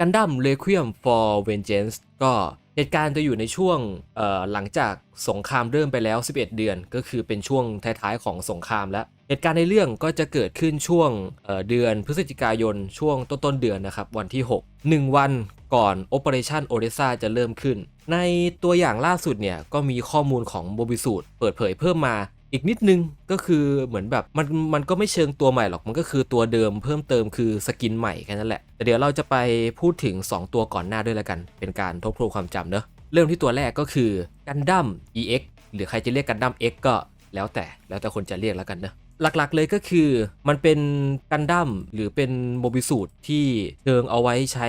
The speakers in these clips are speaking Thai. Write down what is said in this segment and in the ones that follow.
กันดั้ม Requiem for Vengeance ก็เหตุการณ์จะอยู่ในช่วงหลังจากสงครามเริ่มไปแล้ว 11 เดือน ก็คือเป็นช่วงท้ายๆของสงครามแล้ว เหตุการณ์ในเรื่องก็จะเกิดขึ้นช่วงเเดือนพฤศจิกายนช่วงต้นๆเดือนนะครับ วันที่ 6 1 วันก่อน Operation Odessa จะเริ่มขึ้น ในตัวอย่างล่าสุดเนี่ยก็มีข้อมูลของโมบิสูตเปิดเผยเพิ่มมา อีกนิดนึงก็คือเหมือนแบบมันมันก็ไม่เชิงตัวใหม่หรอกมันก็คือตัวเดิมเพิ่มเติมคือสกินใหม่แค่นั้นแหละแต่เดี๋ยวเราจะไปพูดถึง 2 ตัวก่อนหน้าด้วยแล้วกัน เป็นการทบทวนความจำเนอะเริ่มที่ตัวแรกก็คือกันดั้ม EX หรือใครจะเรียกกันดั้ม X ก็แล้วแต่แล้วแต่คนจะเรียกแล้วกันเนอะ หลักๆเลยก็คือมันเป็นกันดั้มหรือเป็นโมบิสูตที่เชิงเอาไว้ใช้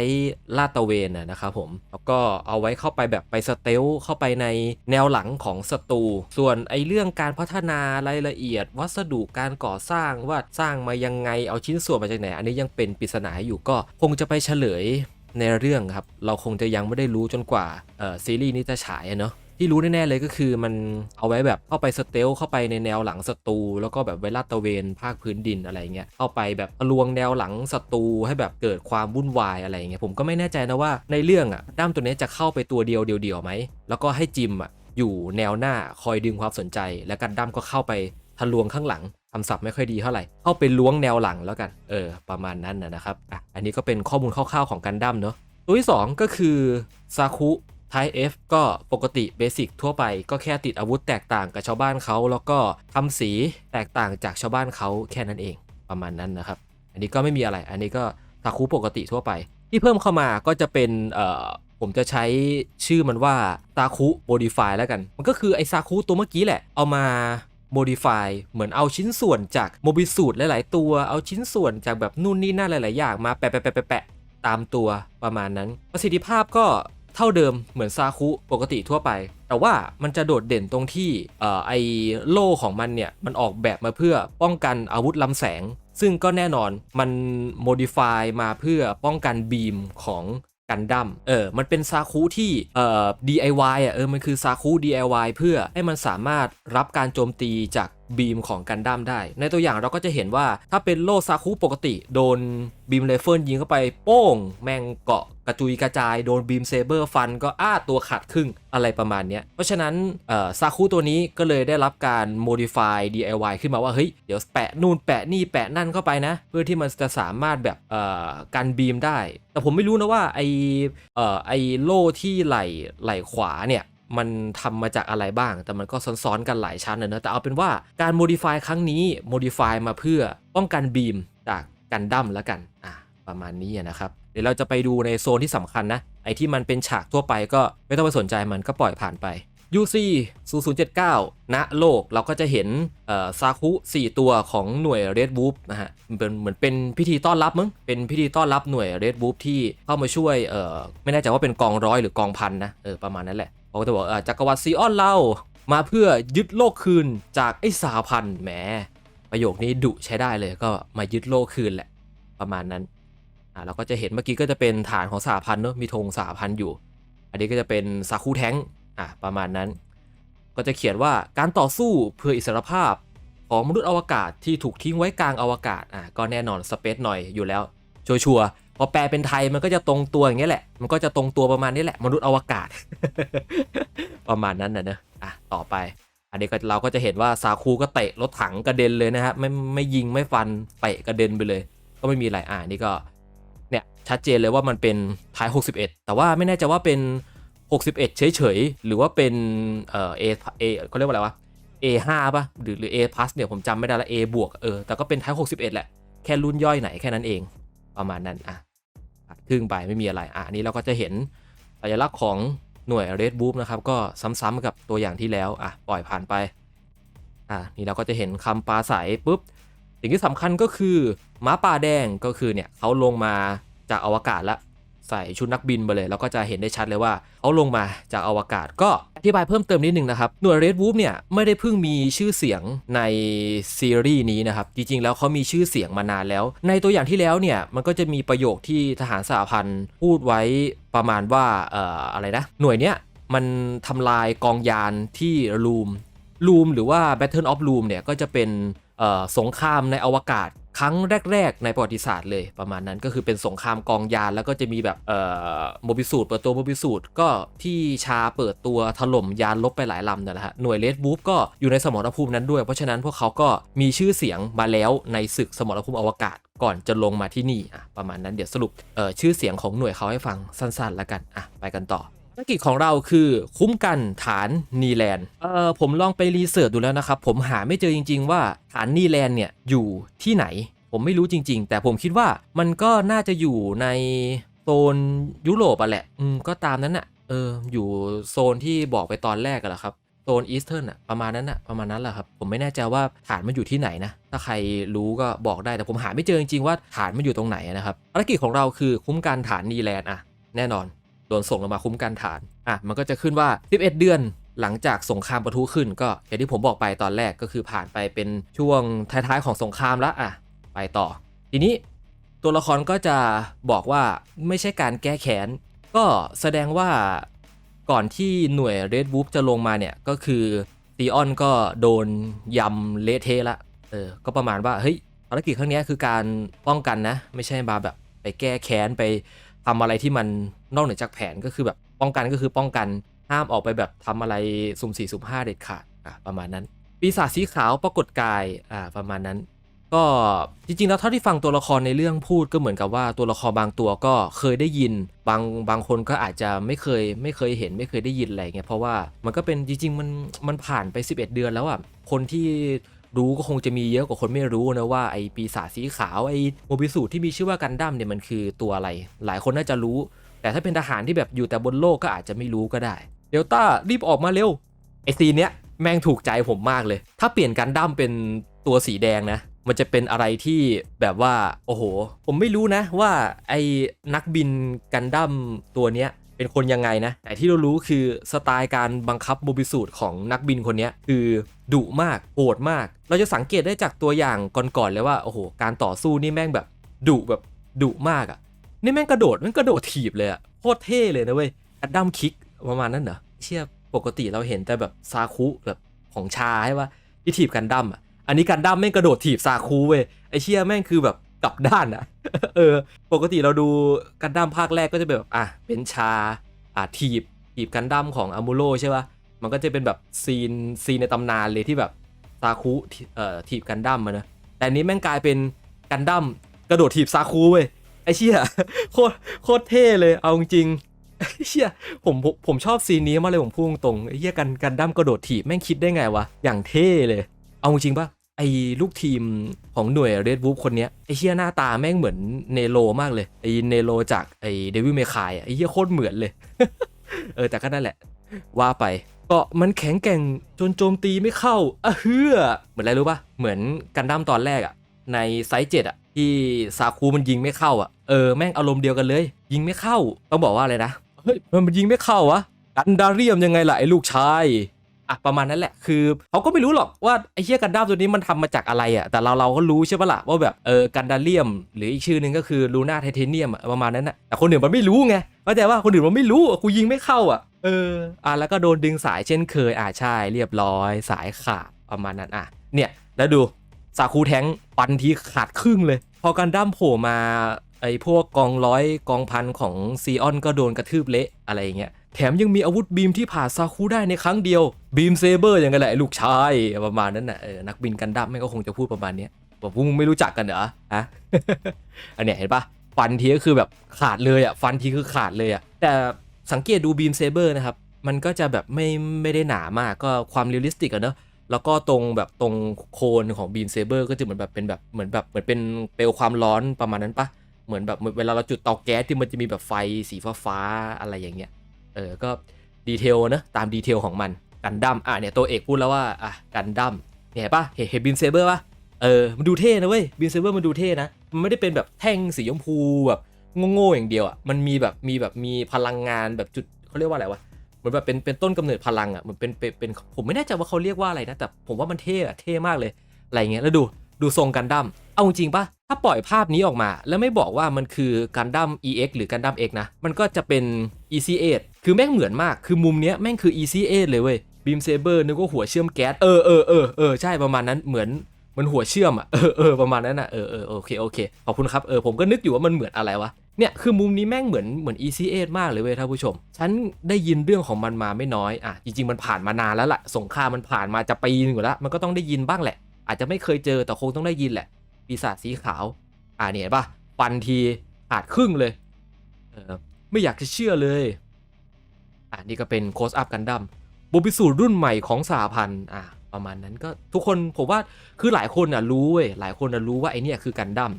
ลาดตะเวนนะครับผม แล้วก็เอาไว้เข้าไปแบบไปสเตลเข้าไปในแนวหลังของศัตรูส่วนไอเรื่องการพัฒนารายละเอียด วัสดุการก่อสร้างว่าสร้างมายังไงเอาชิ้นส่วนมาจากไหน อันนี้ยังเป็นปริศนาอยู่ก็คงจะไปเฉลยในเรื่องครับ เราคงจะยังไม่ได้รู้จนกว่าซีรีส์นี้จะฉายเนาะ ที่รู้แน่ๆเลยก็คือมันเอาไว้แบบเข้าไปสเตลเข้าไปในแนวหลังศัตรูแล้วก็แบบไวลาดตะเวนภาคพื้นดินอะไรเงี้ยเข้าไปแบบทะลวงแนวหลังศัตรูให้แบบเกิดความวุ่นวายอะไรเงี้ยผมก็ไม่แน่ใจนะว่าในเรื่องอะด้ามตัวนี้จะเข้าไปตัวเดียวเดียวๆไหมแล้วก็ให้จิมอะอยู่แนวหน้าคอยดึงความสนใจ แล้วกันด้ามก็เข้าไปทะลวงข้างหลังคำศัพท์ไม่ค่อยดีเท่าไหร่ เข้าไปล้วงแนวหลังแล้วกัน เออ ประมาณนั้นนะครับ อะ อันนี้ก็เป็นข้อมูลคร่าวๆของกันดั้มเนาะ ตัวที่สองก็คือซาคุ ไท F ก็ปกติเบสิกทั่วไปก็แค่ติดอาวุธแตกต่างกับชาวบ้านเขา แล้วก็ทำสีแตกต่างจากชาวบ้านเขาแค่นั้นเองประมาณนั้นนะครับ อันนี้ก็ไม่มีอะไร อันนี้ก็ซาคุปกติทั่วไป ที่เพิ่มเข้ามาก็จะเป็นผมจะใช้ชื่อมันว่าซาคุโมดิฟายแล้วกัน มันก็คือไอซาคุตัวเมื่อกี้แหละ เอามาโมดิฟายเหมือนเอาชิ้นส่วนจากโมบิสูตหลาย ๆ ตัว เอาชิ้นส่วนจากแบบนู่นนี่นั่นหลาย ๆ อย่างมาแปะแปะแปะแปะแปะตามตัวประมาณนั้น ประสิทธิภาพก็ เท่าเดิมเหมือนซาคุปกติทั่วไป แต่ว่ามันจะโดดเด่นตรงที่อไอโล่ของมันเนี่ย มันออกแบบมาเพื่อป้องกันอาวุธลำแสง ซึ่งก็แน่นอนมันโมดิฟายมาเพื่อป้องกันบีมของกันดั้ม เออ มันเป็นซาคุที่ เอ่อ DIY อะ เออ มันคือซาคุ DIY เพื่อให้มันสามารถรับการโจมตีจาก บีมของกันดั้มได้ ในตัวอย่างเราก็จะเห็นว่าถ้าเป็นโล่ซาคุปกติ โดนบีมไรเฟิลยิงเข้าไปโป้ง แม่งเกาะกระจุยกระจายโดนบีมเซเบอร์ฟันก็อ้าตัวขาดครึ่งอะไรประมาณนี้เพราะฉะนั้นซาคุตัวนี้ก็เลยได้รับการ modify DIY ขึ้นมาว่า เฮ้ย เดี๋ยวแปะนู่นแปะนี่แปะนั่นเข้าไปนะ เพื่อที่มันจะสามารถแบบกันบีมได้ แต่ผมไม่รู้นะว่าไอออไอโล่ที่ไหลไหลขวาเนี่ย มันทำมาจากอะไรบ้าง แต่มันก็ซ้อนๆกันหลายชั้นเนอะแต่เอาเป็นว่าการ modify ครั้งนี้ modify มาเพื่อป้องกันบีมจากกันดั้มแล้วกันอะประมาณนี้นะครับเดี๋ยวเราจะไปดูในโซนที่สำคัญนะ ไอที่มันเป็นฉากทั่วไปก็ไม่ต้องไปสนใจมันก็ปล่อยผ่านไป UC 0079 ณ โลกเราก็จะเห็นซาคุ 4 ตัวของหน่วย Red Wolf นะฮะเป็นเหมือนเป็นพิธีต้อนรับมั้ง เป็นพิธีต้อนรับหน่วย Red Wolf ที่เข้ามาช่วย ไม่แน่ใจว่าเป็นกองร้อยหรือกองพันนะ เออ ประมาณนั้นแหละ เขาก็จะบอกอจักรวรรดิซีออนเรามาเพื่อยึดโลกคืนจากไอ้สาพันธ์แหมประโยคนี้ดุใช้ได้เลยก็มายึดโลกคืนแหละ ประมาณนั้นอ่าเราก็จะเห็นเมื่อกี้ก็จะเป็นฐานของสาพันธ์เนอะมีธงสาพันธ์อยู่ อันนี้ก็จะเป็นซาคูแท้งอะประมาณนั้น ก็จะเขียนว่าการต่อสู้เพื่ออิสรภาพของมนุษย์อวกาศที่ถูกทิ้งไว้กลางอวกาศอะก็แน่นอนสเปซหน่อยอยู่แล้วชัวร์ พอแปลเป็นไทยมันก็จะตรงตัวอย่างเงี้ยแหละ มันก็จะตรงตัวประมาณนี้แหละ มนุษย์อวกาศ ประมาณนั้นนะเนอะอะต่อไป อันนี้ก็เราก็จะเห็นว่าซาคูก็เตะรถถังกระเด็นเลยนะฮะไม่ไม่ยิงไม่ฟันเตะกระเด็นไปเลย ก็ไม่มีอะไรอ่านี่ก็เนี่ยชัดเจนเลยว่ามันเป็นท้าย 61 แต่ว่าไม่แน่ใจว่าเป็น 61 เฉยๆ หรือว่าเป็นเอ่อ A A เขาเรียกว่าอะไรวะ A5 ป่ะหรือหรือ A plus เนี่ยผมจำไม่ได้ละ A บวกเออแต่ก็เป็นท้าย 61 แหละ แค่รุ่นย่อยไหนแค่นั้นเอง ประมาณนั้นอะ ตัดครึ่งไปไม่มีอะไรอะนี้เราก็จะเห็นสัญลักษณ์ของหน่วย Red b o o นะครับก็ซ้ำๆกับตัวอย่างที่แล้วอะปล่อยผ่านไปอะนี่เราก็จะเห็นคำปลาใสปุ๊บสิ่งที่สำคัญก็คือม้าป่าแดงก็คือเนี่ยเขาลงมาจากอวกาศละใส่ชุดนักบินไปเลย แล้วก็จะเห็นได้ชัดเลยว่าเขาลงมาจากอวกาศก็ อธิบายเพิ่มเติมนิดนึงนะครับหน่วย Red Wolf เนี่ยไม่ได้เพิ่งมีชื่อเสียงในซีรีส์นี้นะครับจริงๆแล้วเขามีชื่อเสียงมานานแล้ว ในตัวอย่างที่แล้วเนี่ยมันก็จะมีประโยคที่ทหารสหพันธ์พูดไว้ประมาณว่าเอ่ออะไรนะหน่วยเนี้ยมันทำลายกองยานที่ลูมลูมหรือว่า Battle of Loom เนี่ยก็จะเป็นเอ่อสงครามในอวกาศ ครั้งแรก ๆ ในประวัติศาสตร์เลยประมาณนั้นก็คือเป็นสงครามกองยานแล้วก็จะมีแบบเอ่อโมบิสูตเปิดตัวโมบิสูตก็ที่ชาเปิดตัวถล่มยานลบไปหลายลำนั่นแหละฮะหน่วยเลดบูฟก็อยู่ในสมรภูมินั้นด้วย เพราะฉะนั้นพวกเขาก็มีชื่อเสียงมาแล้วในศึกสมรภูมิอวกาศก่อนจะลงมาที่นี่อะประมาณนั้นเดี๋ยวสรุปเอ่อชื่อเสียงของหน่วยเขาให้ฟังสั้นๆแล้วกันอะไปกันต่อ ภารกิจของเราคือคุ้มกันฐานนีแลนด์เอ่อผมลองไปรีเสิร์ชดูแล้วนะครับ ผมหาไม่เจอจริง ๆ ว่าฐานนีแลนด์เนี่ยอยู่ที่ไหน ผมไม่รู้จริง ๆ แต่ผมคิดว่ามันก็น่าจะอยู่ในโซนยุโรปอะแหละ อืมก็ตามนั้นอะเอออยู่โซนที่บอกไปตอนแรกกันแหละครับโซนอีสเทิร์นอะประมาณนั้นอะประมาณนั้นแหละครับ ผมไม่แน่ใจว่าฐานมันอยู่ที่ไหนนะ ถ้าใครรู้ก็บอกได้แต่ผมหาไม่เจอจริงๆว่าฐานมันอยู่ตรงไหนนะครับภารกิจของเราคือคุ้มกันฐานนีแลนด์อะแน่นอน โดนส่งลงมาคุ้มกันฐาน อะ มันก็จะขึ้นว่า 11 เดือนหลังจากสงครามประทุขึ้น ก็อย่างที่ผมบอกไปตอนแรกก็คือผ่านไปเป็นช่วงท้ายๆของสงครามแล้วอะ ไปต่อ ทีนี้ตัวละครก็จะบอกว่าไม่ใช่การแก้แค้น ก็แสดงว่าก่อนที่หน่วย Red Wolf จะลงมาเนี่ย ก็คือซีออนก็โดนยำเละเทะละ เออ ก็ประมาณว่า เฮ้ยภารกิจครั้งนี้คือการป้องกันนะ ไม่ใช่มาแบบไปแก้แค้นไป ทำอะไรที่มันนอกเหนือจากแผนก็คือแบบป้องกันก็คือป้องกันห้ามออกไปแบบทำอะไรสุ่มสี่สุ่มห้าเด็ดขาดอะประมาณนั้น ปีศาจสีขาวปรากฏกายอ่าประมาณนั้น ก็จริงๆแล้วเท่าที่ฟังตัวละครในเรื่องพูดก็เหมือนกับว่าตัวละครบางตัวก็เคยได้ยิน บางบางคนก็อาจจะไม่เคยไม่เคยเห็นไม่เคยได้ยินอะไรเงี้ยเพราะว่ามันก็เป็นจริงๆมันมันผ่านไป 11 เดือนแล้วอะคนที่ รู้ก็คงจะมีเยอะกว่าคนไม่รู้นะว่าไอปีศาจสีขาวไอโมบิสูที่มีชื่อว่ากันดั้มเนี่ยมันคือตัวอะไร หลายคนน่าจะรู้ แต่ถ้าเป็นทหารที่แบบอยู่แต่บนโลกก็อาจจะไม่รู้ก็ได้เดลต้ารีบออกมาเร็วไอซีเนี้ยแม่งถูกใจผมมากเลย ถ้าเปลี่ยนกันดั้มเป็นตัวสีแดงนะ มันจะเป็นอะไรที่แบบว่า โอ้โห ผมไม่รู้นะว่าไอ้นักบินกันดั้มตัวเนี้ย เป็นคนยังไงนะ แต่ที่เรารู้คือสไตล์การบังคับโมบิสูตรของนักบินคนนี้คือดุมากโหดมาก เราจะสังเกตได้จากตัวอย่างก่อนๆเลยว่าโอ้โหการต่อสู้นี่แม่งแบบดุแบบดุมากอะนี่แม่งกระโดดแม่งกระโดดถีบเลยอะโคตรเท่เลยนะเว้ยอัดดัมคิกประมาณนั้นเหรอเชี่ยปกติเราเห็นแต่แบบซาคุแบบของชาใช่ปะที่ถีบกันดั้มอะอันนี้กันดั้มแม่งกระโดดถีบซาคุเว้ยไอเชี่ยแม่งคือแบบ กลับด้านอะเออ ปกติเราดูกันดั้มภาคแรกก็จะแบบอะเป็นชาอะถีบถีบกันดั้มของอามูโรใช่ปะมันก็จะเป็นแบบซีนซีนในตำนานเลยที่แบบซาคุเอ่อถีบกันดั้มมานะแต่นี้แม่งกลายเป็นกันดั้มกระโดดถีบซาคุเว้ยไอ้เชี่ยโคตรโคตรเท่เลยเอาจริงไอเชี่ยผมผมชอบซีนนี้มากเลยผมพูดตรงไอ้เชี่ยกันกันดั้มกระโดดถีบแม่งคิดได้ไงวะอย่างเท่เลย เอาจริงปะ ไอ้ลูกทีมของหน่วยเรด o ู f คนเนี้ยไอ้เชี่ยหน้าตาแม่งเหมือนเนโรมากเลยไอ้เนโรจากไอ้เดวิลเมคายไอ้เชี่ยโคตรเหมือนเลย เออแต่ก็นั่นแหละ ว่าไปเกาะมันแข็งแกร่งจนโจมตีไม่เข้าอะเฮือเหมือนอะไรรู้ปะเหมือนกันดั้มตอนแรกอะในไซส์เจ็ดอะที่ซาคูมันยิงไม่เข้าอะเออแม่งอารมณ์เดียวกันเลย ยิงไม่เข้าต้องบอกว่าอะไรนะเฮ้ยมันยิงไม่เข้าวะกันดาเรียมยังไงล่ะไอ้ลูกชาย อะประมาณนั้นแหละคือเขาก็ไม่รู้หรอกว่าไอ้เชี่ยกันดั้มตัวนี้มันทำมาจากอะไรอะแต่เราเราก็รู้ใช่ปะล่ะว่าแบบเออกันดาเรียม หรืออีกชื่อหนึ่งก็คือลูน่าไทเทเนียมประมาณนั้นอะแต่คนอื่นมันไม่รู้ไงเข้าใจว่าคนอื่นมันไม่รู้กูยิงไม่เข้าอะเอออะแล้วก็โดนดึงสายเช่นเคยอะใช่เรียบร้อย สายขาดประมาณนั้นอะเนี่ยแล้วดูซาคูแทงปันทีขาดครึ่งเลย พอกันดั้มโผล่มาไอ้พวกกองร้อยกองพันของซีออนก็โดนกระทืบเละอะไรอย่างเงี้ย แถมยังมีอาวุธบีมที่ผ่าซาคูได้ในครั้งเดียว บีมเซเบอร์อย่างไงแหละลูกชายประมาณนั้นน่ะนักบินกันดั้มแม่งก็คงจะพูดประมาณนี้บอกพวกมึงไม่รู้จักกันเหรอฮะอันเนี้ยเห็นปะฟันทีก็คือแบบขาดเลยอะฟันทีคือขาดเลยอะแต่สังเกตดูบีมเซเบอร์นะครับมันก็จะแบบไม่ไม่ได้หนามากก็ความเรียลลิสติกอะเนอะแล้วก็ตรงแบบตรงโคนของบีมเซเบอร์ก็จะเหมือนแบบเป็นแบบเหมือนแบบเหมือนเป็นเปลวความร้อนประมาณนั้นปะเหมือนแบบเวลาเราจุดเตาแก๊สที่มันจะมีแบบไฟสีฟ้าๆอะไรอย่างเงี้ย ออก็ดีเทลนะตามดีเทลของมันกันดั้มอะเนี่ยตัวเอกพูดแล้วว่าอะกันดั้มเห็นปะเห็นเห็นเซเบอร์ปะเออมันดูเท่นะเว้ยบีมเซเบอร์มันดูเท่นะมันไม่ได้เป็นแบบแท่งสีชมพูแบบโง่ๆอย่างเดียวอะมันมีแบบมีแบบมีพลังงานแบบจุดเขาเรียกว่าอะไรวะเหมือนแบบเป็นเป็นต้นกำเนิดพลังอะเหมือนเป็นเป็นเป็นผมไม่แน่ใจว่าเขาเรียกว่าอะไรนะแต่ผมว่ามันเท่อะเท่มากเลยอะไรเงี้ยแล้วดูดูทรงกันดั้มเอาจริงปะถ้าปล่อยภาพนี้ออกมา แล้วไม่บอกว่ามันคือกันดั้ม EX หรือกันดั้ม X นะมันก็จะเป็น EC8 คือแม่งเหมือนมาก คือมุมเนี้ยแม่งคือ EC8 เลยเว้ยบีมเซเบอร์นึกว่าหัวเชื่อมแก๊ส เออเออเออเออใช่ประมาณนั้นเหมือนมันหัวเชื่อมอะ เออเออประมาณนั้นอะ เออเออโอเคโอเค ขอบคุณครับ เออผมก็นึกอยู่ว่ามันเหมือนอะไรวะ เนี่ย คือมุมนี้แม่งเหมือนเหมือน EC8 มากเลยเว้ยท่านผู้ชม ฉันได้ยินเรื่องของมันมาไม่น้อย อะ จริง ๆ มันผ่านมานานแล้วล่ะ สงครามมันผ่านมาจะปีนึงแล้ว มันก็ต้องได้ยินบ้างแหละ อาจจะไม่เคยเจอแต่คงต้องได้ยินแหละ ปีศาจสีขาว อ่าเนี่ยเห็นปะฟันทีขาดครึ่งเลย เออไม่อยากจะเชื่อเลย อ่านี่ก็เป็นโคสอัพกันดั้มบุพิสูรุ่นใหม่ของสหพันธ์อ่าประมาณนั้นก็ทุกคนผมว่าคือหลายคนอะรู้เว้ยหลายคนอะรู้ว่าไอเนี่ยคือกันดั้ม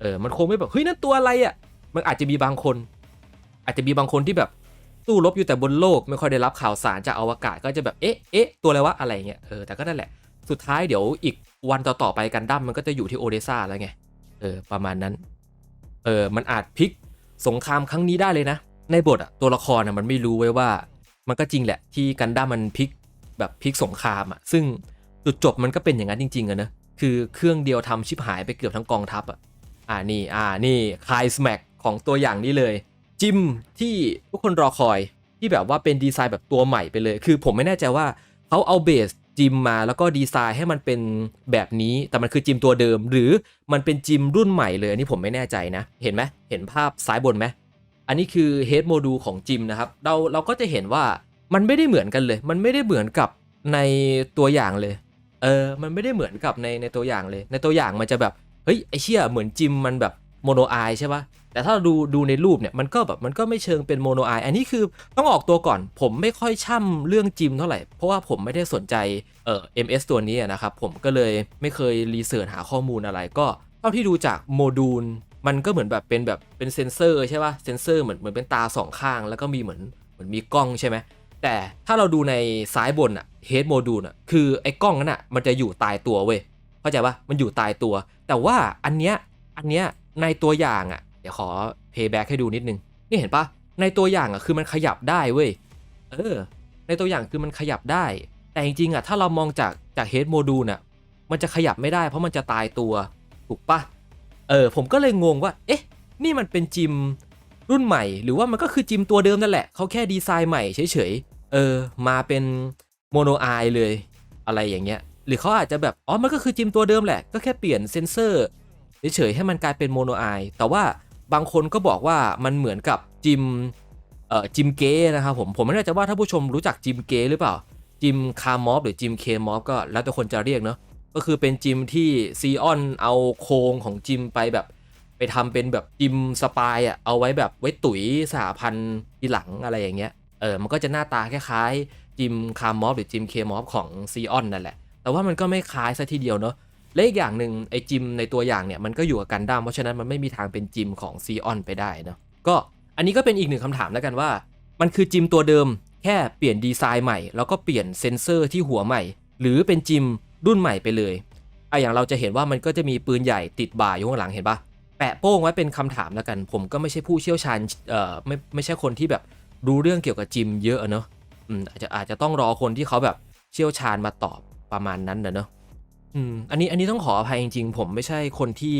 เออมันคงไม่แบบเฮ้ยนั่นตัวอะไรอะมันอาจจะมีบางคน อาจจะมีบางคนที่แบบสู้รบอยู่แต่บนโลกไม่ค่อยได้รับข่าวสารจากอวกาศก็จะแบบเอ๊ะเอ๊ะตัวอะไรวะอะไรเงี้ยเออแต่ก็นั่นแหละสุดท้ายเดี๋ยวอีกวันต่อๆไปกันดั้มมันก็จะอยู่ที่โอเดซ่าแล้วไงเออประมาณนั้นเออมันอาจพลิกสงครามครั้งนี้ได้เลยนะ ในบทอะตัวละครอะมันไม่รู้ไว้ว่า มันก็จริงแหละที่กันดั้มมันพลิกแบบพลิกสงครามอะซึ่งจุดจบมันก็เป็นอย่างนั้นจริงๆอะนะคือเครื่องเดียวทำชิบหายไปเกือบทั้งกองทัพอะอ่านี่อ่านี่คายสแม็กของตัวอย่างนี้เลย จิมที่ทุกคนรอคอยที่แบบว่าเป็นดีไซน์แบบตัวใหม่ไปเลย คือผมไม่แน่ใจว่าเขาเอาเบสจิมมาแล้วก็ดีไซน์ให้มันเป็นแบบนี้ แต่มันคือจิมตัวเดิม หรือมันเป็นจิมรุ่นใหม่เลยอันนี้ผมไม่แน่ใจนะ เห็นไหมเห็นภาพซ้ายบนไหม อันนี้คือเฮดโมดูลของจิมนะครับ เราเราก็จะเห็นว่ามันไม่ได้เหมือนกันเลย มันไม่ได้เหมือนกับในตัวอย่างเลย เออ มันไม่ได้เหมือนกับในในตัวอย่างเลย ในตัวอย่างมันจะแบบ เฮ้ย ไอเชี่ยเหมือนจิมมันแบบโมโนไอใช่ปะแต่ถ้าเราดูดูในรูปเนี่ย มันก็แบบมันก็ไม่เชิงเป็นโมโนไออันนี้คือต้องออกตัวก่อน ผมไม่ค่อยช่ำเรื่องจิมเท่าไหร่ เพราะว่าผมไม่ได้สนใจเอ่อ MS ตัวนี้นะครับ ผมก็เลยไม่เคยรีเสิร์ชหาข้อมูลอะไร ก็เท่าที่ดูจากโมดูล มันก็เหมือนแบบเป็นแบบเป็นเซนเซอร์ใช่ป่ะเซนเซอร์เหมือนเหมือนเป็นตาสองข้าง แล้วก็มีเหมือนเหมือนมีกล้องใช่ไหมแต่ถ้าเราดูในซ้ายบนอะเฮดโมดูลอะคือไอ้กล้องนั้นอะมันจะอยู่ตายตัวเว้ยเข้าใจปะมันอยู่ตายตัว แต่ว่าอันเนี้ยอันเนี้ยในตัวอย่างอะเดี๋ยวขอ payback ให้ดูนิดนึงนี่เห็นปะในตัวอย่างอะคือมันขยับได้เว้ยเออ ในตัวอย่างคือมันขยับได้ แต่จริงๆอะถ้าเรามองจากจากเฮดโมดูลอะมันจะขยับไม่ได้เพราะมันจะตายตัวถูกปะ เออผมก็เลยงงว่า เอ๊ะ นี่มันเป็นจิมรุ่นใหม่ หรือว่ามันก็คือจิมตัวเดิมนั่นแหละ เขาแค่ดีไซน์ใหม่เฉยๆ เออ มาเป็นโมโนไอเลยอะไรอย่างเงี้ย หรือเขาอาจจะแบบ อ๋อ มันก็คือจิมตัวเดิมแหละ ก็แค่เปลี่ยนเซนเซอร์เฉยๆ ให้มันกลายเป็นโมโนไอแต่ว่าบางคนก็บอกว่ามันเหมือนกับจิม เอ่อ จิมเก้นะครับผม ผมไม่แน่ใจว่าถ้าผู้ชมรู้จักจิมเก้หรือเปล่า จิมคาร์มอฟหรือจิมเคมอฟก็แล้วแต่คนจะเรียกเนาะ ก็คือเป็นจิมที่ซีออนเอาโครงของจิมไปแบบ ไปทำเป็นแบบจิมสปายอะเอาไว้แบบไว้ตุ๋ยสหพันธ์ทีหลังอะไรอย่างเงี้ยเออมันก็จะหน้าตาคล้ายๆจิมคาร์มอฟหรือจิมเคมอฟของซีออนนั่นแหละ แต่ว่ามันก็ไม่คล้ายซะทีเดียวเนาะและอีกอย่างหนึ่งไอ้จิมในตัวอย่างเนี่ยมันก็อยู่กับกันดั้มเพราะฉะนั้นมันไม่มีทางเป็นจิมของซีออนไปได้เนาะก็อันนี้ก็เป็นอีกหนึ่งคำถามแล้วกันว่า มันคือจิมตัวเดิมแค่เปลี่ยนดีไซน์ใหม่ แล้วก็เปลี่ยนเซนเซอร์ที่หัวใหม่ หรือเป็นจิม รุ่นใหม่ไปเลยไออย่างเราจะเห็นว่ามันก็จะมีปืนใหญ่ติดบ่าอยู่ข้างหลังเห็นปะแปะโป้งไว้เป็นคำถามแล้วกัน ผมก็ไม่ใช่ผู้เชี่ยวชาญเอ่อไม่ไม่ใช่คนที่แบบรู้เรื่องเกี่ยวกับจิมเยอะเนาะอืมอาจจะอาจจะต้องรอคนที่เขาแบบเชี่ยวชาญมาตอบประมาณนั้นนะเนาะอืมอันนี้อันนี้ต้องขออภัยจริงๆ ผมไม่ใช่คนที่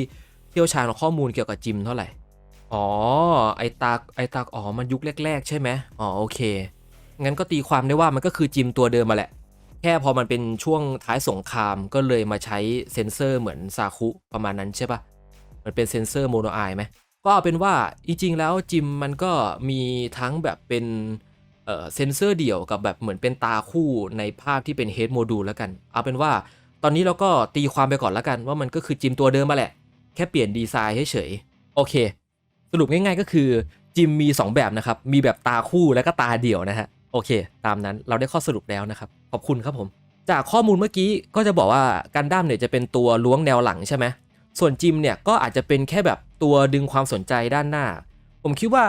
เชี่ยวชาญข้อมูลเกี่ยวกับจิมเท่าไหร่อ๋อไอตาไอตาอ๋อมันยุคแรก ๆ ใช่ไหมอ๋อโอเคงั้นก็ตีความได้ว่ามันก็คือจิมตัวเดิมมาแหละ แค่พอมันเป็นช่วงท้ายสงครามก็เลยมาใช้เซนเซอร์เหมือนซาคุประมาณนั้นใช่ปะมันเป็นเซนเซอร์โมโนไอไหมก็เอาเป็นว่าจริงๆแล้วจิมมันก็มีทั้งแบบเป็นเอ่อเซนเซอร์เดี่ยวกับแบบเหมือนเป็นตาคู่ในภาพที่เป็นเฮดโมดูลแล้วกัน เอาเป็นว่าตอนนี้เราก็ตีความไปก่อนแล้วกัน ว่ามันก็คือจิมตัวเดิมมาแหละ แค่เปลี่ยนดีไซน์เฉยๆโอเค สรุปง่ายๆก็คือจิมมี 2 แบบนะครับ มีแบบตาคู่และก็ตาเดี่ยวนะฮะ โอเค ตามนั้นเราได้ข้อสรุปแล้วนะครับ ขอบคุณครับผม จากข้อมูลเมื่อกี้ก็จะบอกว่ากันดั้มเนี่ยจะเป็นตัวล้วงแนวหลังใช่ไหมส่วนจิมเนี่ยก็อาจจะเป็นแค่แบบตัวดึงความสนใจด้านหน้า ผมคิดว่า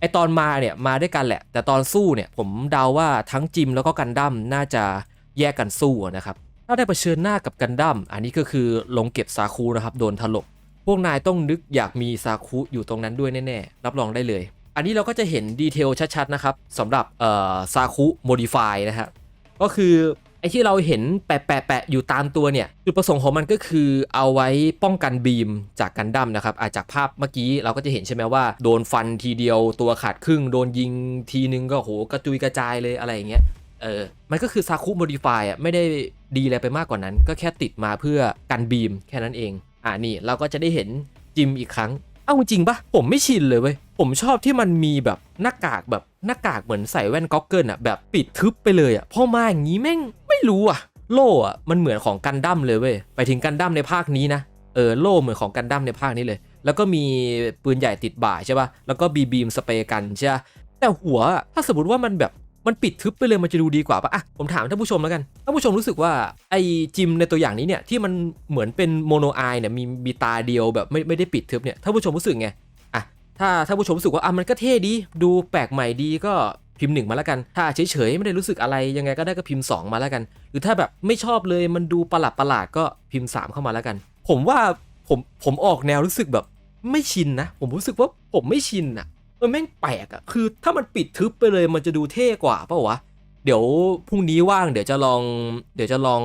ไอตอนมาเนี่ยมาด้วยกันแหละ แต่ตอนสู้เนี่ยผมเดาว่าทั้งจิมแล้วก็กันดั้มน่าจะแยกกันสู้นะครับถ้าได้เผชิญหน้ากับกันดั้มอันนี้ก็คือลงเก็บซาคูนะครับโดนถล่มพวกนายต้องนึกอยากมีซาคุอยู่ตรงนั้นด้วยแน่ๆรับรองได้เลย อันนี้เราก็จะเห็นดีเทลชัดๆนะครับสำหรับเอ่อซาคุโมดิฟายนะฮะก็คือไอที่เราเห็นแปะๆๆอยู่ตามตัวเนี่ยจุดประสงค์ของมันก็คือเอาไว้ป้องกันบีมจากกันดั้มนะครับอาจากภาพเมื่อกี้เราก็จะเห็นใช่ไหมว่าโดนฟันทีเดียวตัวขาดครึ่ง โดนยิงทีนึงก็โหกระจุยกระจายเลยอะไรอย่างเงี้ยเออมันก็คือซาคุโมดิฟายอะไม่ได้ดีอะไรไปมากกว่านั้น ก็แค่ติดมาเพื่อกันบีมแค่นั้นเองอ่านี่เราก็จะได้เห็นจิมอีกครั้งเอาจริงปะผมไม่ชินเลยเว้ย ผมชอบที่มันมีแบบหน้ากากแบบหน้ากากเหมือนใส่แว่นก็อกเกิลอะแบบปิดทึบไปเลยอะพอมาอย่างนี้แม่งไม่รู้อะโล่อะมันเหมือนของกันดั้มเลยเว้ยไปถึงกันดั้มในภาคนี้นะเออโล่เหมือนของกันดั้มในภาคนี้เลย แล้วก็มีปืนใหญ่ติดบ่าใช่ป่ะแล้วก็บีบีมสเปรย์กันใช่ปะแต่หัวถ้าสมมติว่ามันแบบมันปิดทึบไปเลยมันจะดูดีกว่าปะอะผมถามท่านผู้ชมแล้วกันท่านผู้ชมรู้สึกว่าไอ้จิมในตัวอย่างนี้เนี่ยที่มันเหมือนเป็นโมโนไอเนี่ยมีมีตาเดียวแบบไม่ไม่ได้ปิดทึบเนี่ยท่านผู้ชมรู้สึกไง ถ้าท่านผู้ชมรู้สึกว่าอะมันก็เท่ดี ดูแปลกใหม่ดีก็พิมพ์หนึ่งมาแล้วกัน ถ้าเฉยๆไม่ได้รู้สึกอะไรยังไงก็ได้ก็พิมพ์ 2 มาแล้วกัน หรือถ้าแบบไม่ชอบเลยมันดูประหลาดประหลาดๆก็พิมพ์ 3 เข้ามาแล้วกัน ผมว่าผมผมออกแนวรู้สึกแบบไม่ชินนะ ผมรู้สึกว่าผมไม่ชินอะเออแม่งแปลกอะคือถ้ามันปิดทึบไปเลยมันจะดูเท่กว่าเปล่าวะ เดี๋ยวพรุ่งนี้ว่างเดี๋ยวจะลอง เดี๋ยวจะลอง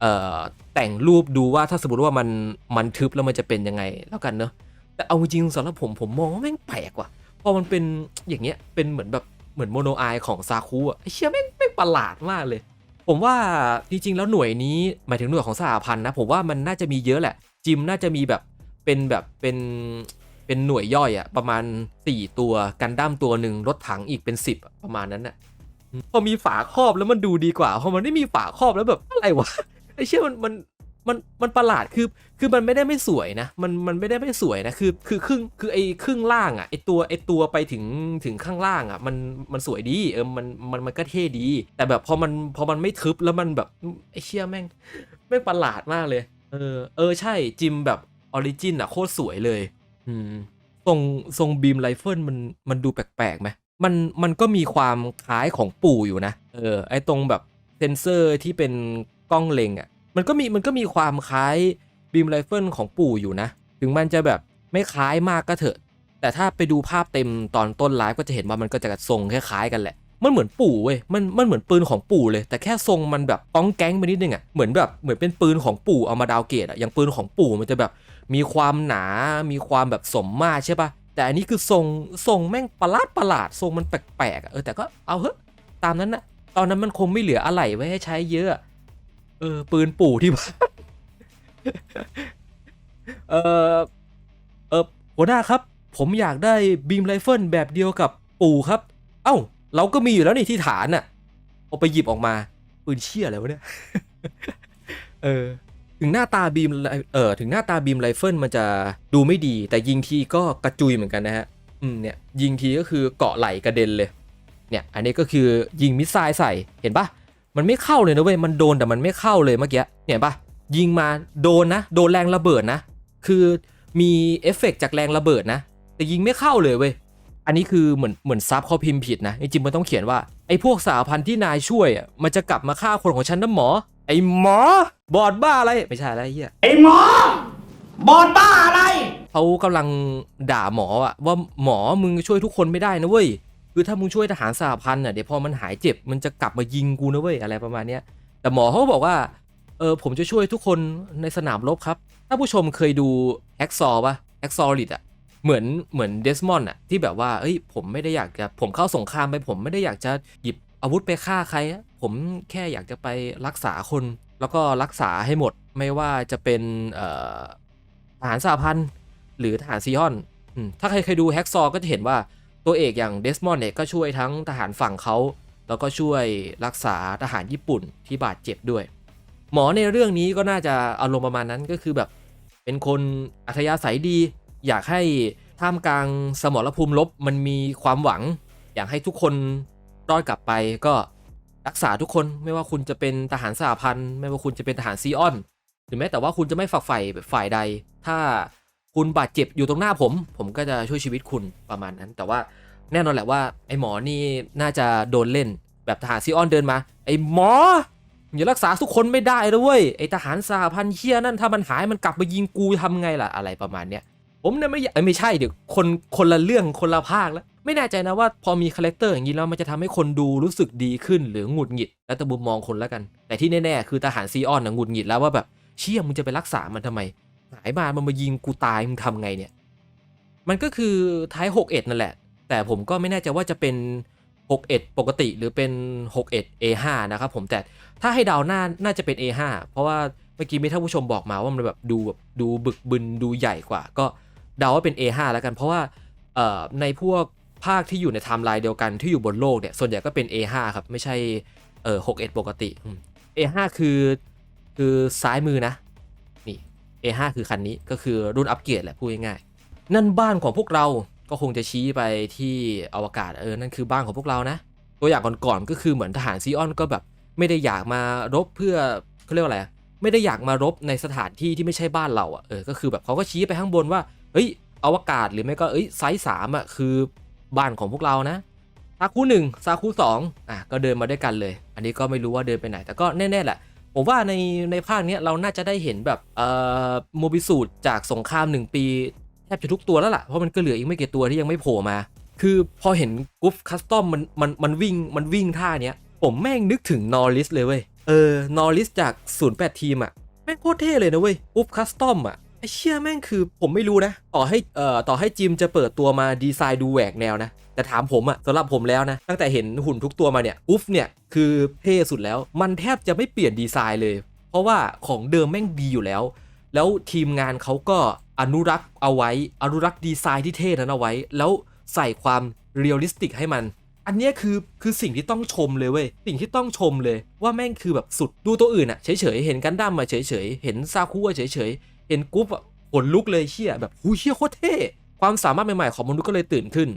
เอ่อแต่งรูปดูว่าถ้าสมมติว่ามันมันทึบแล้วมันจะเป็นยังไงแล้วกันเนอะ แต่เอาจริงสำหรับผมผมมองว่าแม่งแปลกว่ะพอมันเป็นอย่างเงี้ยเป็นเหมือนแบบเหมือนโมโนไอของซาคุอะไอเชี่ยแม่งแม่งประหลาดมากเลย ผมว่าจริงๆแล้วหน่วยนี้หมายถึงหน่วยของสหพันธ์นะผมว่ามันน่าจะมีเยอะแหละ จิมน่าจะมีแบบเป็นแบบเป็นเป็นหน่วยย่อยอะประมาณ 4 ตัวกันดั้มตัวหนึ่งรถถังอีกเป็น 10 ประมาณนั้นอะพอมีฝาครอบแล้วมันดูดีกว่าพอมันไม่มีฝาครอบแล้วแบบอะไรวะไอ้เชี่ยมันมัน มันมันประหลาดคือคือมันไม่ได้ไม่สวยนะมันมันไม่ได้ไม่สวยนะคือคือครึ่งคือไอ้ครึ่งล่างอะไอ้ตัวไอ้ตัวไปถึงถึงข้างล่างอะมันมันสวยดีเออมันมันมันก็เท่ดี แต่แบบพอมันพอมันไม่ทึบแล้วมันแบบไอ้เชี่ยแม่งไม่งประหลาดมากเลยเออเออใช่จิมแบบออริจินอะโคตรสวยเลยอืมทรงทรงบีมไรเฟิลมันมันดูแปลกๆไหมมันมันก็มีความคล้ายของปู่อยู่นะเออไอตรงแบบเซนเซอร์ที่เป็นกล้องเล็งอะ มันก็มีมันก็มีความคล้ายบีมไรเฟิลของปู่อยู่นะ ถึงมันจะแบบไม่คล้ายมากก็เถอะ แต่ถ้าไปดูภาพเต็มตอนต้นไลฟ์ก็จะเห็นว่ามันก็จะทรงคล้ายๆกันแหละ มันเหมือนปู่เว้ย มันมันเหมือนปืนของปู่เลย แต่แค่ทรงมันแบบก้องแก๊งไปนิดนึงอะ เหมือนแบบเหมือนเป็นปืนของปู่เอามาดาวเกรดอะ อย่างปืนของปู่มันจะแบบมีความหนา มีความแบบสมมาตรใช่ปะแต่อันนี้คือทรงทรงแม่งประหลาดประหลาดทรงมันแปลกๆอะเออแต่ก็เอาเถอะตามนั้นนะตอนนั้นมันคงไม่เหลืออะไรไว้ให้ใช้เยอะ เออ ปืนปู่ที่บ้านเออเออหัวหน้าครับ ผมอยากได้บีมไรเฟิลแบบเดียวกับปู่ครับ เอ้า เราก็มีอยู่แล้วนี่ที่ฐานน่ะเอาไปหยิบออกมา ปืนเชี่ยอะไรวะเนี่ยเออถึงหน้าตาบีมเออถึงหน้าตาบีมไรเฟิลมันจะดูไม่ดี แต่ยิงทีก็กระจุยเหมือนกันนะฮะอืมเนี่ยยิงทีก็คือเกาะไหลกระเด็นเลย เนี่ย อันนี้ก็คือยิงมิสไซล์ใส่เห็นปะ มันไม่เข้าเลยนะเว้ยมันโดนแต่มันไม่เข้าเลยเมื่อกี้เห็นปะยิงมาโดนนะ โดนแรงระเบิดนะ คือมีเอฟเฟกต์จากแรงระเบิดนะ แต่ยิงไม่เข้าเลยเว้ยอันนี้คือเหมือนเหมือนซับเขาพิมพ์ผิดนะจริงๆมันต้องเขียนว่าไอ้พวกสาวพันธุ์ที่นายช่วยอะมันจะกลับมาฆ่าคนของฉันนะหมอ ไอ้หมอบอดบ้าอะไรไม่ใช่อะไรเหี้ยไอ้หมอบอดบ้าอะไรเขากำลังด่าหมออะว่าหมอมึงช่วยทุกคนไม่ได้นะเว้ย คือถ้ามึงช่วยทหารสหพันธ์อะเดี๋ยวพอมันหายเจ็บมันจะกลับมายิงกูนะเว้ยอะไรประมาณเนี้ยแต่หมอเขาก็บอกว่าเออผมจะช่วยทุกคนในสนามรบครับ ถ้าผู้ชมเคยดูแฮกซอป่ะแฮกซอริดอะเหมือนเหมือนเดสมอนอะที่แบบว่าเอ้ยผมไม่ได้อยากจะผมเข้าสงครามไป ผมไม่ได้อยากจะหยิบอาวุธไปฆ่าใคร ผมแค่อยากจะไปรักษาคน แล้วก็รักษาให้หมดไม่ว่าจะเป็นทหารสหพันธ์หรือทหารซีออน ถ้าใครเคยดูแฮกซอก็จะเห็นว่า ตัวเอกอย่างเดสมอนเนี่ยก็ช่วยทั้งทหารฝั่งเขา แล้วก็ช่วยรักษาทหารญี่ปุ่นที่บาดเจ็บด้วย หมอในเรื่องนี้ก็น่าจะอารมณ์ประมาณนั้นก็คือแบบ เป็นคนอัธยาศัยดี อยากให้ท่ามกลางสมรภูมิรบมันมีความหวัง อยากให้ทุกคนรอดกลับไปก็รักษาทุกคนไม่ว่าคุณจะเป็นทหารสหพันธ์ไม่ว่าคุณจะเป็นทหารซีออน หรือแม้แต่ว่าคุณจะไม่ฝักใฝ่ฝ่ายใด ถ้า คุณบาดเจ็บอยู่ตรงหน้าผม ผมก็จะช่วยชีวิตคุณประมาณนั้น แต่ว่าแน่นอนแหละว่าไอ้หมอนี่น่าจะโดนเล่น แบบทหารซีออนเดินมา ไอ้หมออย่ารักษาทุกคนไม่ได้นะเว้ยไอ้ทหารสหพันธ์เชี่ยนั่นถ้ามันหายมันกลับมายิงกูทำไงล่ะอะไรประมาณเนี้ยผมเนี่ยไม่อยากเอ้ไม่ใช่เดี๋ยวคนคนละเรื่องคนละภาคแล้ว ไม่แน่ใจนะว่าพอมีคาแรคเตอร์อย่างนี้แล้วมันจะทำให้คนดูรู้สึกดีขึ้นหรือหงุดหงิด แล้วแต่มุมมองคนล้วกัน แต่ที่แน่ๆคือทหารซีออนนะหงุดหงิดแล้วว่าแบบเชี่ยมึงจะไปรักษามันทำไม หายมามันมายิงกูตายมึงทำไงเนี่ย มันก็คือท้าย 61 นั่นแหละ แต่ผมก็ไม่แน่ใจว่าจะเป็น 61 ปกติหรือเป็น 61 A5 นะครับผมแต่ถ้าให้เดาหน้าน่าจะเป็น A5 เพราะว่าเมื่อกี้มีท่านผู้ชมบอกมาว่ามันแบบดูแบบดูบึกบึนดูใหญ่กว่า ก็เดาว่าเป็น A5 แล้วกัน เพราะว่าในพวกภาคที่อยู่ในไทม์ไลน์เดียวกันที่อยู่บนโลกเนี่ยส่วนใหญ่ก็เป็น A5 ครับ ไม่ใช่เออ61 ปกติ A5 คือคือซ้ายมือนะ A5 คือคันนี้ก็คือรุ่นอัปเกรดแหละพูดง่ายๆนั่นบ้านของพวกเราก็คงจะชี้ไปที่อวกาศเออนั่นคือบ้านของพวกเรานะ ตัวอย่างก่อนๆก็คือเหมือนทหารซีออนก็แบบไม่ได้อยากมารบเพื่อเขาเรียกว่าอะไรไม่ได้อยากมารบในสถานที่ที่ไม่ใช่บ้านเราอะเออก็คือแบบเขาก็ชี้ไปข้างบนว่าเฮ้ยอวกาศหรือไม่ก็เอ้ยไซส์สามอะคือบ้านของพวกเรานะซาคุหนึ่งซาคุสองอะก็เดินมาด้วยกันเลย อันนี้ก็ไม่รู้ว่าเดินไปไหน แต่ก็แน่ๆแหละ ผมว่าในในภาคเนี้ยเราน่าจะได้เห็นแบบเอ่อโมบิสูตจากสงครามหนึ่งปีแทบจะทุกตัวแล้วล่ะ เพราะมันก็เหลืออีกไม่กี่ตัวที่ยังไม่โผล่มา คือพอเห็นกรุ๊ปคัสตอมมันมันมันวิ่งมันวิ่งท่าเนี้ย ผมแม่งนึกถึงนอริสเลยเว้ย เออนอริสจาก 08 ทีมอะแม่งโคตรเท่เลยนะเว้ยกรุ๊ปคัสตอมอะ ไอเชี่ยแม่งคือผมไม่รู้นะ ต่อให้เอ่อต่อให้จิมจะเปิดตัวมาดีไซน์ดูแหวกแนวนะ แต่ถามผมอะสำหรับผมแล้วนะ ตั้งแต่เห็นหุ่นทุกตัวมาเนี่ยอุฟเนี่ย คือเท่สุดแล้ว มันแทบจะไม่เปลี่ยนดีไซน์เลย เพราะว่าของเดิมแม่งดีอยู่แล้ว แล้วทีมงานเขาก็อนุรักษ์เอาไว้ อนุรักษ์ดีไซน์ที่เท่นั้นเอาไว้ แล้วใส่ความเรียลลิสติกให้มัน อันนี้คือคือสิ่งที่ต้องชมเลยเว้ย สิ่งที่ต้องชมเลยว่าแม่งคือแบบสุด ดูตัวอื่นอะเฉยๆ เห็นกันดั้มมาเฉยๆ เห็นซาคุอะเฉยๆ เห็นกรุ๊ปอะขนลุกเลยเชี่ยแบบหูเชี่ยโคตรเท่ความสามารถใหม่ๆของมนุษย์ก็เลยตื่นขึ้น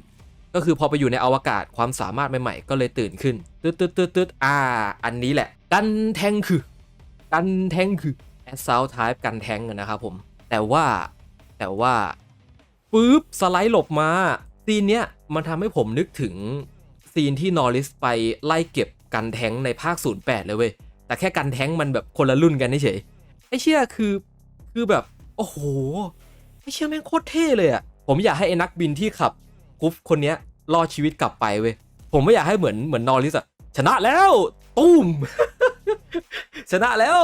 ก็คือพอไปอยู่ในอวกาศความสามารถใหม่ๆ ก็เลยตื่นขึ้นตึ๊ดตึ๊ดตึ๊ดตึ๊ดอ่า อันนี้แหละ กันแทงคือ กันแทงคือ Assault Type กันแทงนะครับผม แต่ว่าแต่ว่าปุ๊บสไลด์หลบมาซีนเนี้ยมันทำให้ผมนึกถึงซีนที่นอริสไปไล่เก็บกันแทงในภาค 08 เลยเว้ย แต่แค่กันแทงมันแบบคนละรุ่นกันเฉยไอเชี่ยคือ คือแบบ โอ้โหไอ้เชี่ยแม่งโคตรเท่เลยอะผมอยากให้ไอ้นักบินที่ขับกุ๊ปคนเนี้ยรอดชีวิตกลับไปเว้ยผมไม่อยากให้เหมือนเหมือนนอริสอะชนะแล้วตุ้ม ชนะแล้ว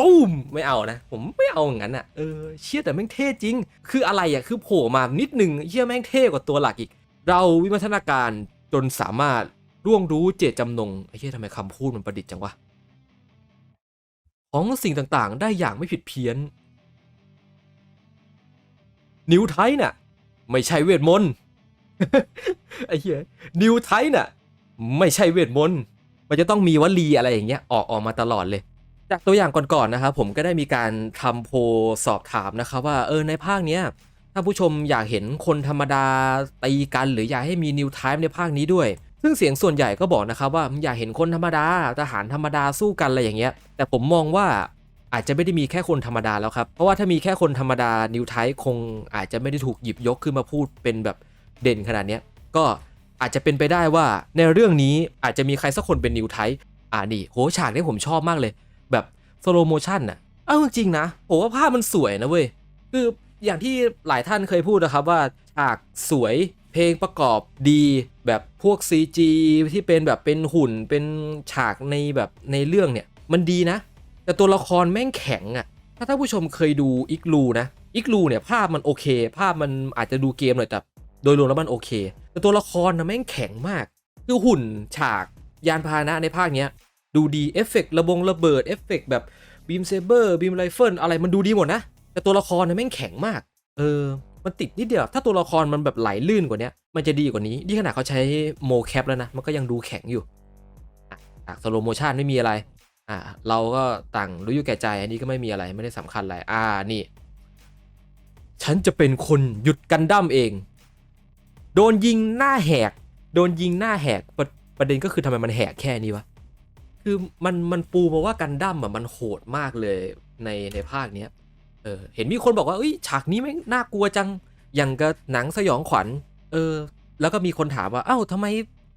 ตุ้มไม่เอานะ ผมไม่เอาอย่างนั้นอะเออเชี่ยแต่แม่งเท่จริง คืออะไรอะคือโผล่มานิดหนึ่งเชี่ยแม่งเท่กว่าตัวหลักอีก เราวิวัฒนาการจนสามารถร่วงรู้เจตจำนงไอ้เชี่ยทำไมคำพูดมันประดิษฐ์จังวะของสิ่งต่างๆ ได้อย่างไม่ผิดเพี้ยน นิวไทน่ะ ไม่ใช่เวทมนต์ไอ้เหี้ยนิวไทน่ะ ไม่ใช่เวทมนต์มันจะต้องมีวลีอะไรอย่างเงี้ยออกออกมาตลอดเลย จากตัวอย่างก่อนๆนะครับผมก็ได้มีการทำโพสอบถามนะครับว่าเออในภาคเนี้ยถ้าผู้ชมอยากเห็นคนธรรมดาตีกันหรืออยากให้มีนิวไทม์ในภาคนี้ด้วย ซึ่งเสียงส่วนใหญ่ก็บอกนะครับว่าอยากเห็นคนธรรมดาทหารธรรมดาสู้กันอะไรอย่างเงี้ย แต่ผมมองว่า อาจจะไม่ได้มีแค่คนธรรมดาแล้วครับ เพราะว่าถ้ามีแค่คนธรรมดานิวไทป์คงอาจจะไม่ได้ถูกหยิบยกขึ้นมาพูดเป็นแบบเด่นขนาดนี้ก็อาจจะเป็นไปได้ว่าในเรื่องนี้อาจจะมีใครสักคนเป็นนิวไทป์อ่านี่โหฉากนี้ผมชอบมากเลย แบบสโลโมชันน่ะเอาจริงๆนะผมว่าภาพมันสวยนะเว้ยคืออย่างที่หลายท่านเคยพูดนะครับว่าฉากสวยเพลงประกอบดีแบบพวก CG ที่เป็นแบบเป็นหุ่นเป็นฉากในแบบในเรื่องเนี่ย มันดีนะ แต่ตัวละครแม่งแข็งอะถ้าท่านผู้ชมเคยดูอิกลูนะอิกลูเนี่ยภาพมันโอเค ภาพมันอาจจะดูเกมหน่อยแต่โดยรวมแล้วมันโอเค แต่ตัวละครนะแม่งแข็งมาก คือหุ่นฉากยานพาหนะในภาคเนี้ยดูดีเอฟเฟกต์ระบงระเบิดเอฟเฟกต์แบบบีมเซเบอร์บีมไรเฟิลอะไรมันดูดีหมดนะ แต่ตัวละครเนี่ยแม่งแข็งมาก เออ มันติดนิดเดียวถ้าตัวละครมันแบบไหลลื่นกว่านี้มันจะดีกว่านี้ นี่ขนาดเขาใช้โมแคปแล้วนะ มันก็ยังดูแข็งอยู่อะจากสโลโมชันไม่มีอะไร อ่าเราก็ต่างรู้อยู่แก่ใจ อันนี้ก็ไม่มีอะไรไม่ได้สำคัญอะไร อ่านี่ ฉันจะเป็นคนหยุดกันดั้มเอง โดนยิงหน้าแหก โดนยิงหน้าแหกประประเด็นก็คือทำไมมันแหกแค่นี้วะคือมันมันปูมาว่ากันดั้มอะมันโหดมากเลยในในภาคเนี้ยเออเห็นมีคนบอกว่าเอ้ยฉากนี้แม่น่ากลัวจังอย่างกับหนังสยองขวัญ เออ แล้วก็มีคนถามว่า เอ้าทำไม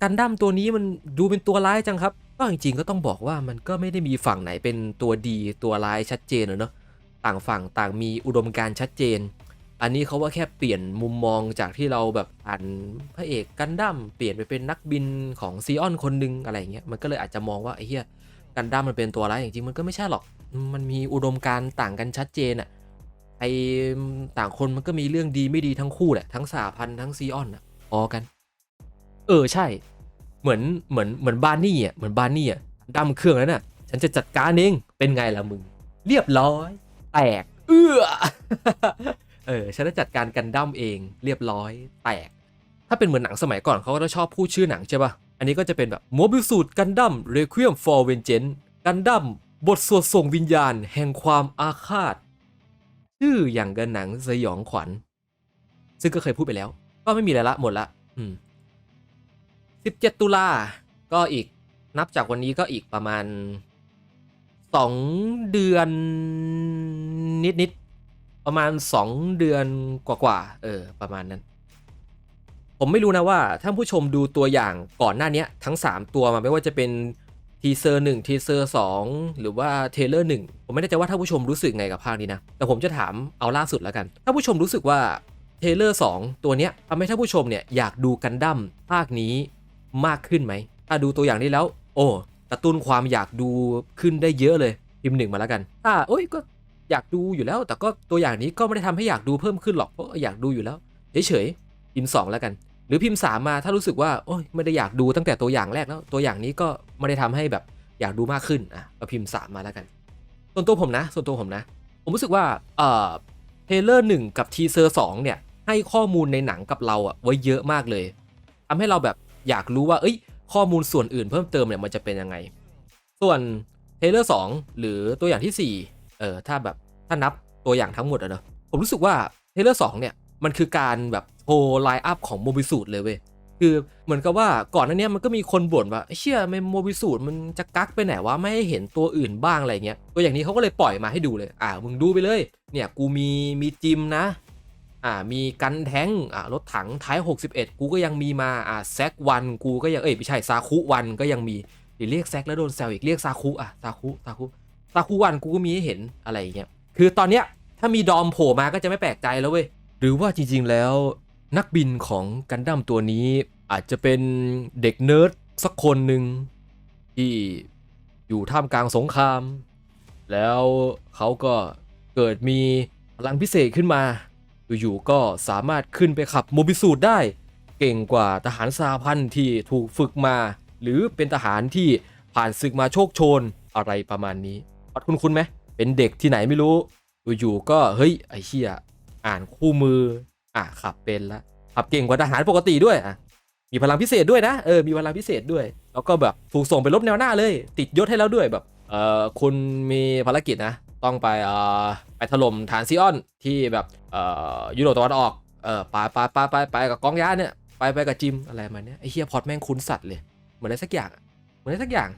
กันดั้มตัวนี้มันดูเป็นตัวร้ายจังครับ ก็จริงๆก็ต้องบอกว่ามันก็ไม่ได้มีฝั่งไหนเป็นตัวดีตัวร้ายชัดเจนเนอะต่างฝั่งต่างมีอุดมการณ์ชัดเจน อันนี้เขาว่าแค่เปลี่ยนมุมมองจากที่เราแบบอ่านพระเอกกันดั้มเปลี่ยนไปเป็นนักบินของซีออนคนหนึงอะไรเงี้ยมันก็เลยอาจจะมองว่าไอ้เหี้ยกันดั้มมันเป็นตัวร้ายจริงๆมันก็ไม่ใช่หรอก มันมีอุดมการณ์ต่างกันชัดเจนอะไอต่างคนมันก็มีเรื่องดีไม่ดีทั้งคู่แหละทั้งสาพันธ์ทั้งซีออนอะพอกัน เออใช่ เหมือนเหมือนเหมือนบาร์นี่อะเหมือนบาร์นี่อะดัมเครื่องแล้วน่ะ ฉันจะจัดการเองเป็นไงล่ะมึง เรียบร้อย แตก เอื้อเออฉันจะจัดการกันดั้มเองเรียบร้อย แตก ถ้าเป็นเหมือนหนังสมัยก่อนเขาก็จะชอบพูดชื่อหนังใช่ป่ะอันนี้ก็จะเป็นแบบโมบิสูดกันดั้มเรค u ียม for Vengeance กันดั้มบทสวดส่งวิญญาณแห่งความอาฆาต ชื่ออย่างกันหนังสยองขวัญ ซึ่งก็เคยพูดไปแล้ว ก็ไม่มีอะไรละหมดละ อืม 17 ตุลาก็อีกนับจากวันนี้ก็อีกประมาณ 2 เดือนนิดๆประมาณ 2 เดือนกว่าๆเออประมาณนั้น ผมไม่รู้นะว่าท่านผู้ชมดูตัวอย่างก่อนหน้านี้ทั้ง 3 ตัวมาไม่ว่าจะเป็นทีเซอร์หนึ่งทีเซอร์สองหรือว่าเทเลอร์หนึ่งผมไม่แน่ใจว่าท่านผู้ชมรู้สึกไงกับภาคนี้นะ แต่ผมจะถามเอาล่าสุดแล้วกันถ้าผู้ชมรู้สึกว่าเทเลอร์สองตัวเนี้ยทำให้ท่านผู้ชมเนี่ยอยากดูกันดั้มภาคนี้ มากขึ้นไหม ถ้าดูตัวอย่างนี้แล้ว โอ้กระตุ้นความอยากดูขึ้นได้เยอะเลยพิมพ์หนึ่งมาแล้วกันถ้าโอ้ยก็อยากดูอยู่แล้ว แต่ก็ตัวอย่างนี้ก็ไม่ได้ทำให้อยากดูเพิ่มขึ้นหรอกเพราะอยากดูอยู่แล้วเฉยๆพิมพ์สองแล้วกัน หรือพิมพ์3มาถ้ารู้สึกว่าโอ้ยไม่ได้อยากดูตั้งแต่ตัวอย่างแรกแล้วตัวอย่างนี้ก็ไม่ได้ทำให้แบบอยากดูมากขึ้นอะก็พิมพ์3มาแล้วกัน ส่วนตัวผมนะ ส่วนตัวผมนะ ผมรู้สึกว่าเอ่อเทเลอร์หนึ่งกับทีเซอร์สองเนี่ยให้ข้อมูลในหนังกับเราอะไว้เยอะมากเลยทำให้เราแบบ อยากรู้ว่าเอ้ยข้อมูลส่วนอื่นเพิ่มเติมเนี่ยมันจะเป็นยังไง ส่วนเทเลอร์สหรือตัวอย่างที่4เออถ้าแบบถ้านับตัวอย่างทั้งหมดอะเนอะผมรู้สึกว่าเทเลอร์สเนี่ยมันคือการแบบโชว์ไลน์อัพของโมบิสูตเลยเว้ยคือเหมือนกับว่าก่อนหน้าเนี้ยมันก็มีคนบ่นว่าเชี่ยไม่โมบิสูตมันจะกักไปไหนวะไม่ให้เห็นตัวอื่นบ้างอะไรเงี้ยตัวอย่างนี้เขาก็เลยปล่อยมาให้ดูเลย อ่ามึงดูไปเลย เนี่ยกูมีมีจิมนะ อ่ามีกันแท้งอ่ารถถังท้าย 61 กูก็ยังมีมาอ่าแซกวันกูก็ยังเอ้ยไม่ใช่ซาคุวันก็ยังมีหรือเรียกแซกแล้วโดนแซวอีกเรียกซาคุอะซาคุซาคุซาคุวันกูก็มีให้เห็นอะไรอย่างเงี้ยคือตอนเนี้ยถ้ามีดอมโผล่มาก็จะไม่แปลกใจแล้วเว้ยหรือว่าจริงๆแล้วนักบินของกันดั้มตัวนี้อาจจะเป็นเด็กเนิร์ดสักคนหนึ่งที่อยู่ท่ามกลางสงคราม แล้วเขาก็เกิดมีพลังพิเศษขึ้นมา อยู่ๆก็สามารถขึ้นไปขับโมบิสูดได้ เก่งกว่าทหารสาพันธ์ที่ถูกฝึกมา หรือเป็นทหารที่ผ่านศึกมาโชคโชนอะไรประมาณนี้พัดคุณคุณไหมเป็นเด็กที่ไหนไม่รู้อยู่ๆก็เฮ้ยไอ้เชี่ยอ่านคู่มืออะขับเป็นละขับเก่งกว่าทหารปกติด้วยอะมีพลังพิเศษด้วยนะเออมีพลังพิเศษด้วย แล้วก็แบบถูกส่งไปรบแนวหน้าเลย ติดยศให้แล้วด้วยแบบเออคุณมีภารกิจนะ ต้องไปเอ่อไปถล่มฐานซีออนที่แบบเอ่อยุโรปตะวันออกเออไปไปไปไปไปกับกองยาเนี่ยไปไปกับจิมอะไรมาเนี้ยไอเฮียพอดแม่งคุ้นสัตว์เลย เหมือนอะไรสักอย่างเหมือนอะไรสักอย่าง